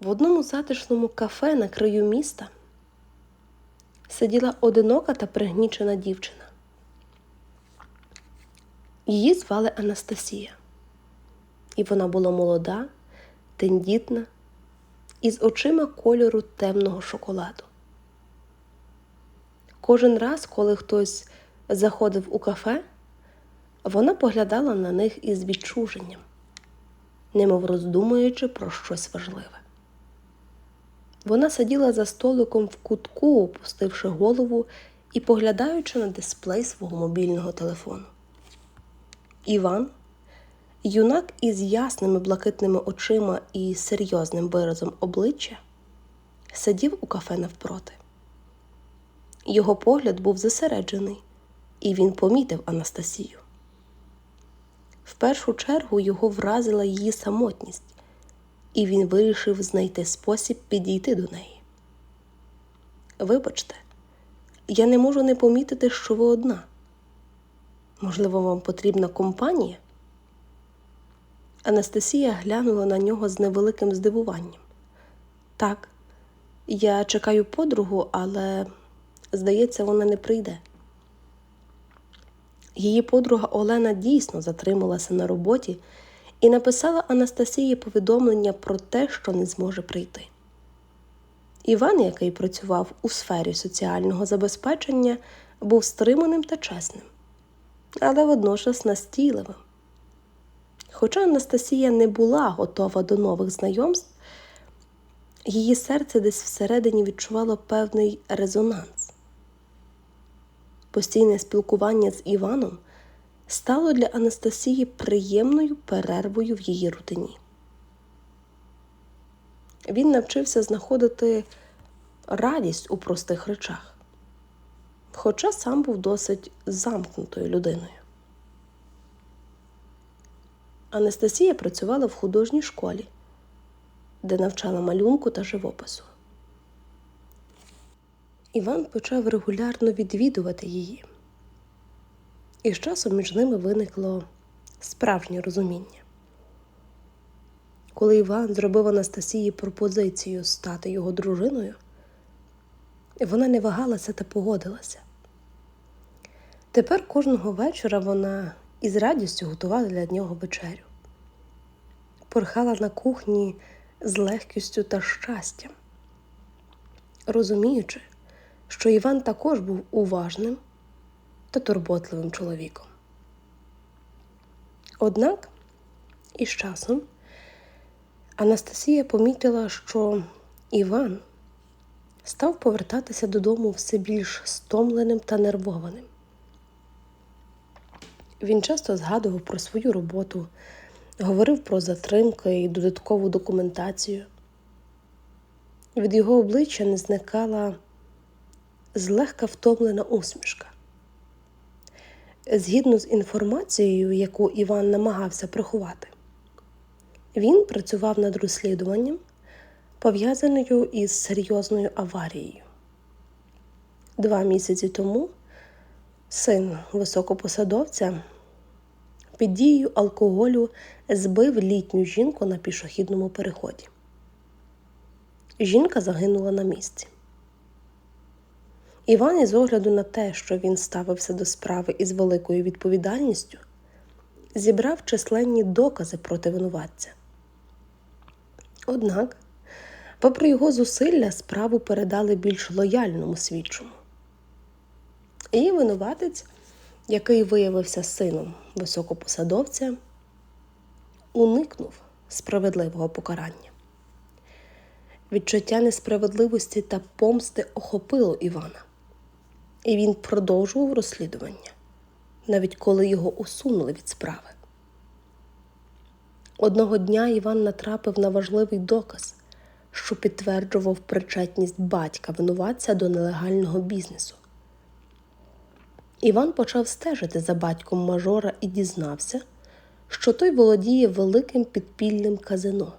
В одному затишному кафе на краю міста сиділа одинока та пригнічена дівчина. Її звали Анастасія, і вона була молода, тендітна, із очима кольору темного шоколаду. Кожен раз, коли хтось заходив у кафе, вона поглядала на них із відчуженням, немов роздумуючи про щось важливе. Вона сиділа за столиком в кутку, опустивши голову і поглядаючи на дисплей свого мобільного телефону. Іван, юнак із ясними блакитними очима і серйозним виразом обличчя, сидів у кафе навпроти. Його погляд був зосереджений, і він помітив Анастасію. В першу чергу його вразила її самотність, і він вирішив знайти спосіб підійти до неї. Вибачте, я не можу не помітити, що ви одна. Можливо, вам потрібна компанія? Анастасія глянула на нього з невеликим здивуванням. Так, я чекаю подругу, але, здається, вона не прийде. Її подруга Олена дійсно затрималася на роботі і написала Анастасії повідомлення про те, що не зможе прийти. Іван, який працював у сфері соціального забезпечення, був стриманим та чесним, але водночас настійливим. Хоча Анастасія не була готова до нових знайомств, її серце десь всередині відчувало певний резонанс. Постійне спілкування з Іваном стало для Анастасії приємною перервою в її рутині. Він навчився знаходити радість у простих речах, хоча сам був досить замкнутою людиною. Анастасія працювала в художній школі, де навчала малюнку та живопису. Іван почав регулярно відвідувати її, і з часом між ними виникло справжнє розуміння. Коли Іван зробив Анастасії пропозицію стати його дружиною, вона не вагалася та погодилася. Тепер кожного вечора вона із радістю готувала для нього вечерю, порхала на кухні з легкістю та щастям, розуміючи, що Іван також був уважним та турботливим чоловіком. Однак із часом Анастасія помітила, що Іван став повертатися додому все більш стомленим та нервованим. Він часто згадував про свою роботу, говорив про затримки і додаткову документацію. Від його обличчя не зникала злегка втомлена усмішка. Згідно з інформацією, яку Іван намагався приховати, він працював над розслідуванням, пов'язаною із серйозною аварією. Два місяці тому син високопосадовця під дією алкоголю збив літню жінку на пішохідному переході. Жінка загинула на місці. Іван, із огляду на те, що він ставився до справи із великою відповідальністю, зібрав численні докази проти винуватця. Однак, попри його зусилля, справу передали більш лояльному свідчому. І винуватець, який виявився сином високопосадовця, уникнув справедливого покарання. Відчуття несправедливості та помсти охопило Івана, і він продовжував розслідування, навіть коли його усунули від справи. Одного дня Іван натрапив на важливий доказ, що підтверджував причетність батька винуватця до нелегального бізнесу. Іван почав стежити за батьком мажора і дізнався, що той володіє великим підпільним казино.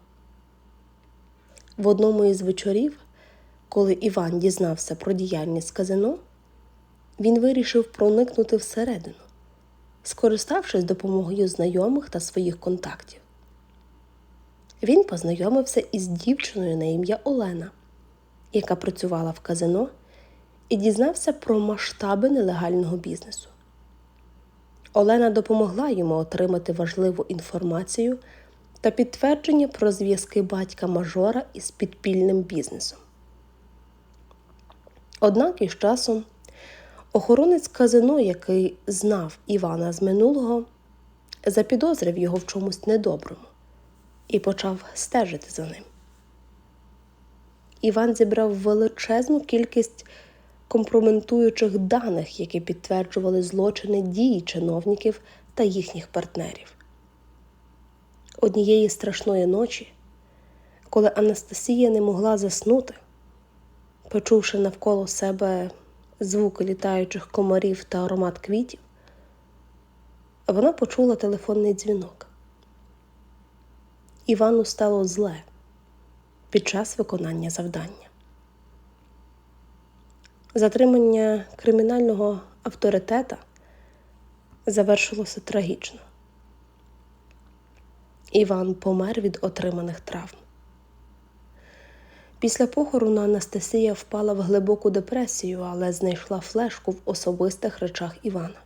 В одному із вечорів, коли Іван дізнався про діяльність казино, він вирішив проникнути всередину, скориставшись допомогою знайомих та своїх контактів. він познайомився із дівчиною на ім'я Олена, яка працювала в казино, і дізнався про масштаби нелегального бізнесу. Олена допомогла йому отримати важливу інформацію та підтвердження про зв'язки батька мажора із підпільним бізнесом. Однак із часом охоронець казино, який знав Івана з минулого, запідозрив його в чомусь недоброму і почав стежити за ним. Іван зібрав величезну кількість компрометуючих даних, які підтверджували злочини дії чиновників та їхніх партнерів. Однієї страшної ночі, коли Анастасія не могла заснути, почувши навколо себе звуки літаючих комарів та аромат квітів, вона почула телефонний дзвінок. Івану стало зле під час виконання завдання. Затримання кримінального авторитета завершилося трагічно. Іван помер від отриманих травм. Після похорону Анастасія впала в глибоку депресію, але знайшла флешку в особистих речах Івана.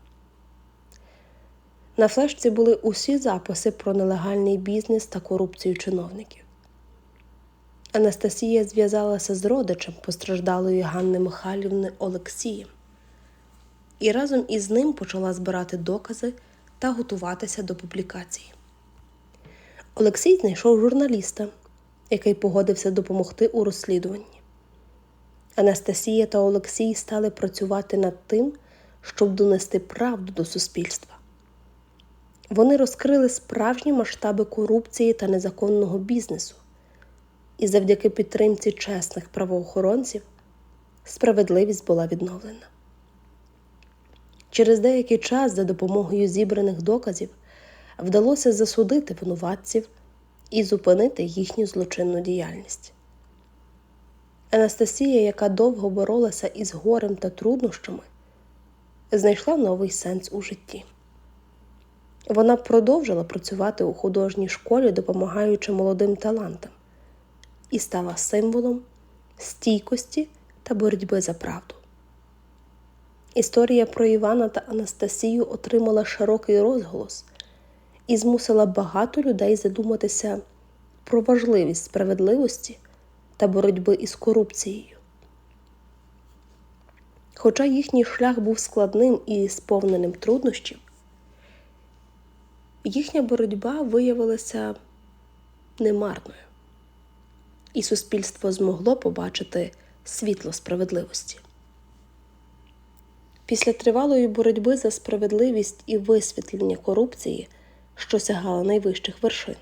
На флешці були усі записи про нелегальний бізнес та корупцію чиновників. Анастасія зв'язалася з родичем постраждалої Ганни Михайлівни Олексієм і разом із ним почала збирати докази та готуватися до публікації. Олексій знайшов журналіста, який погодився допомогти у розслідуванні. Анастасія та Олексій стали працювати над тим, щоб донести правду до суспільства. Вони розкрили справжні масштаби корупції та незаконного бізнесу, і завдяки підтримці чесних правоохоронців справедливість була відновлена. Через деякий час, за допомогою зібраних доказів, вдалося засудити винуватців і зупинити їхню злочинну діяльність. Анастасія, яка довго боролася із горем та труднощами, знайшла новий сенс у житті. Вона продовжила працювати у художній школі, допомагаючи молодим талантам, і стала символом стійкості та боротьби за правду. Історія про Івана та Анастасію отримала широкий розголос і змусила багато людей задуматися про важливість справедливості та боротьби із корупцією. Хоча їхній шлях був складним і сповненим труднощів, їхня боротьба виявилася немарною, і суспільство змогло побачити світло справедливості. Після тривалої боротьби за справедливість і висвітлення корупції, що сягала найвищих вершин,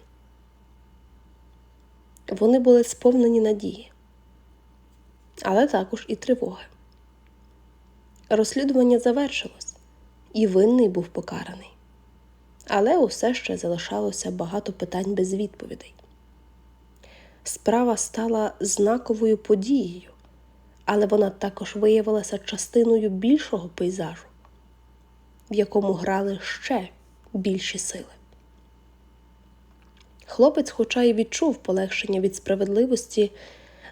вони були сповнені надії, але також і тривоги. Розслідування завершилось, і винний був покараний. Але усе ще залишалося багато питань без відповідей. Справа стала знаковою подією, але вона також виявилася частиною більшого пейзажу, в якому грали ще більші сили. Хлопець, хоча й відчув полегшення від справедливості,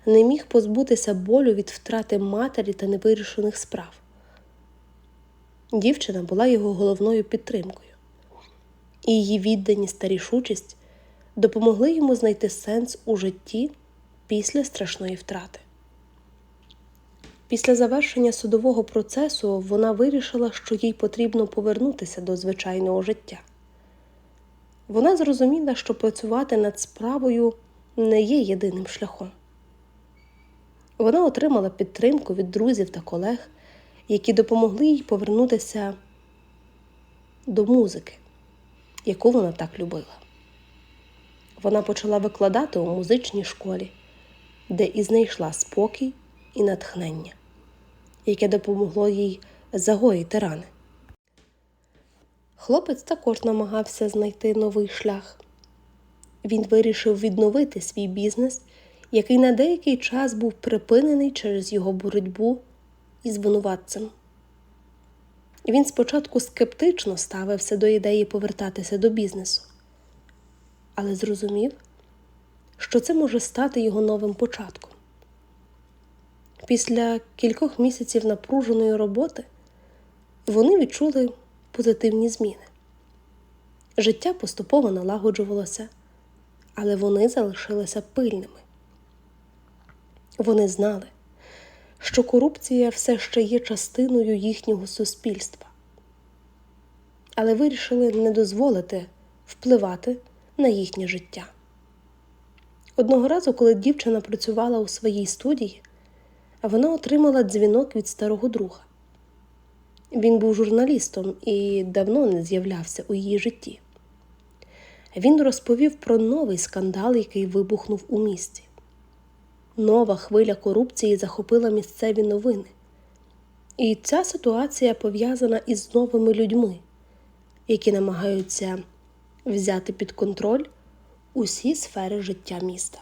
не міг позбутися болю від втрати матері та невирішених справ. Дівчина була його головною підтримкою і її відданість та рішучість допомогли йому знайти сенс у житті після страшної втрати. Після завершення судового процесу вона вирішила, що їй потрібно повернутися до звичайного життя. Вона зрозуміла, що працювати над справою не є єдиним шляхом. Вона отримала підтримку від друзів та колег, які допомогли їй повернутися до музики яку вона так любила. Вона почала викладати у музичній школі, де і знайшла спокій і натхнення, яке допомогло їй загоїти рани. Хлопець також намагався знайти новий шлях. Він вирішив відновити свій бізнес, який на деякий час був припинений через його боротьбу із винуватцем. Він спочатку скептично ставився до ідеї повертатися до бізнесу, але зрозумів, що це може стати його новим початком. Після кількох місяців напруженої роботи вони відчули позитивні зміни. Життя поступово налагоджувалося, але вони залишилися пильними. Вони знали, що корупція все ще є частиною їхнього суспільства, але вирішили не дозволити впливати на їхнє життя. Одного разу, коли дівчина працювала у своїй студії, вона отримала дзвінок від старого друга. Він був журналістом і давно не з'являвся у її житті. Він розповів про новий скандал, який вибухнув у місті. Нова хвиля корупції захопила місцеві новини. І ця ситуація пов'язана із новими людьми, які намагаються взяти під контроль усі сфери життя міста.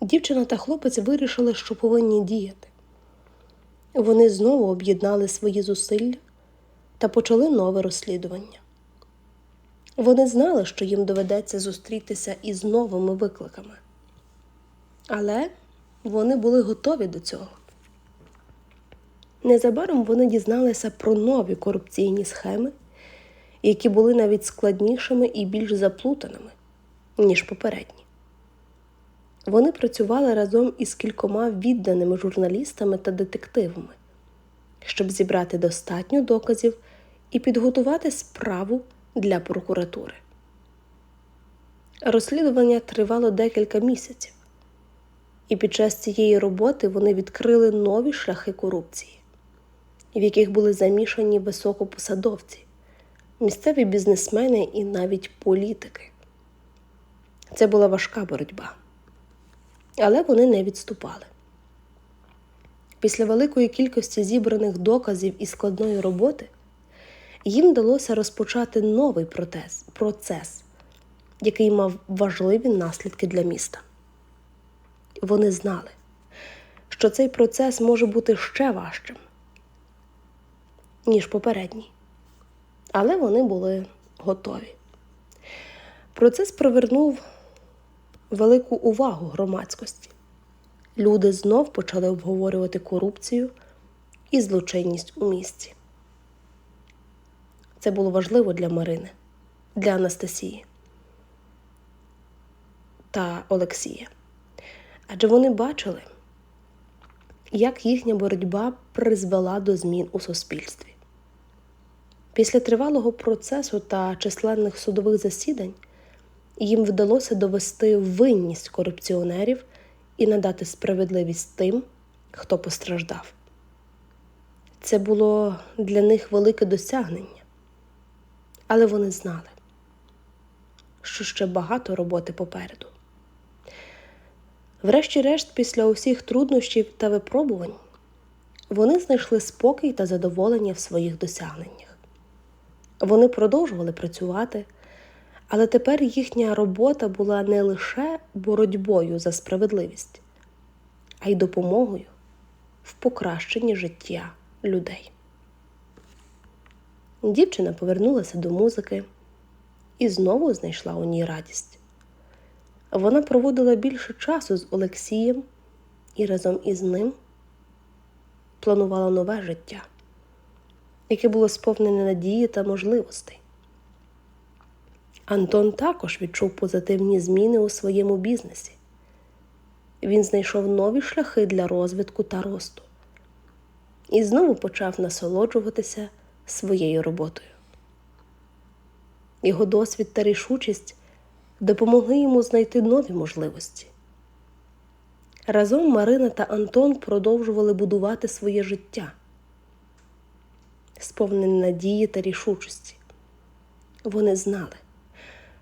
Дівчина та хлопець вирішили, що повинні діяти. Вони знову об'єднали свої зусилля та почали нове розслідування. Вони знали, що їм доведеться зустрітися із новими викликами, але вони були готові до цього. Незабаром вони дізналися про нові корупційні схеми, які були навіть складнішими і більш заплутаними, ніж попередні. Вони працювали разом із кількома відданими журналістами та детективами, щоб зібрати достатньо доказів і підготувати справу для прокуратури. Розслідування тривало декілька місяців, і під час цієї роботи вони відкрили нові шляхи корупції, в яких були замішані високопосадовці, місцеві бізнесмени і навіть політики. Це була важка боротьба але вони не відступали. Після великої кількості зібраних доказів і складної роботи їм вдалося розпочати новий протез, процес, який мав важливі наслідки для міста. Вони знали, що цей процес може бути ще важчим, ніж попередній, але вони були готові. Процес привернув велику увагу громадськості. Люди знов почали обговорювати корупцію і злочинність у місті. Це було важливо для Марини, для Анастасії та Олексія. Адже вони бачили, як їхня боротьба призвела до змін у суспільстві. Після тривалого процесу та численних судових засідань їм вдалося довести винність корупціонерів і надати справедливість тим, хто постраждав. Це було для них велике досягнення, але вони знали, що ще багато роботи попереду. Врешті-решт, після усіх труднощів та випробувань, вони знайшли спокій та задоволення в своїх досягненнях. Вони продовжували працювати. Але тепер їхня робота була не лише боротьбою за справедливість, а й допомогою в покращенні життя людей. Дівчина повернулася до музики і знову знайшла у ній радість. Вона проводила більше часу з Олексієм і разом із ним планувала нове життя, яке було сповнене надії та можливостей. Антон також відчув позитивні зміни у своєму бізнесі. Він знайшов нові шляхи для розвитку та росту і знову почав насолоджуватися своєю роботою. Його досвід та рішучість допомогли йому знайти нові можливості. Разом Марина та Антон продовжували будувати своє життя, сповнене надії та рішучості. Вони знали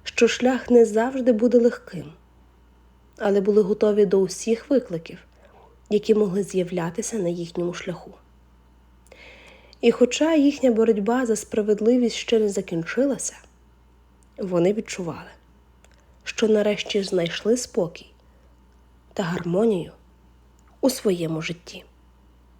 що шлях не завжди буде легким, але були готові до усіх викликів, які могли з'являтися на їхньому шляху. І хоча їхня боротьба за справедливість ще не закінчилася, вони відчували, що нарешті знайшли спокій та гармонію у своєму житті.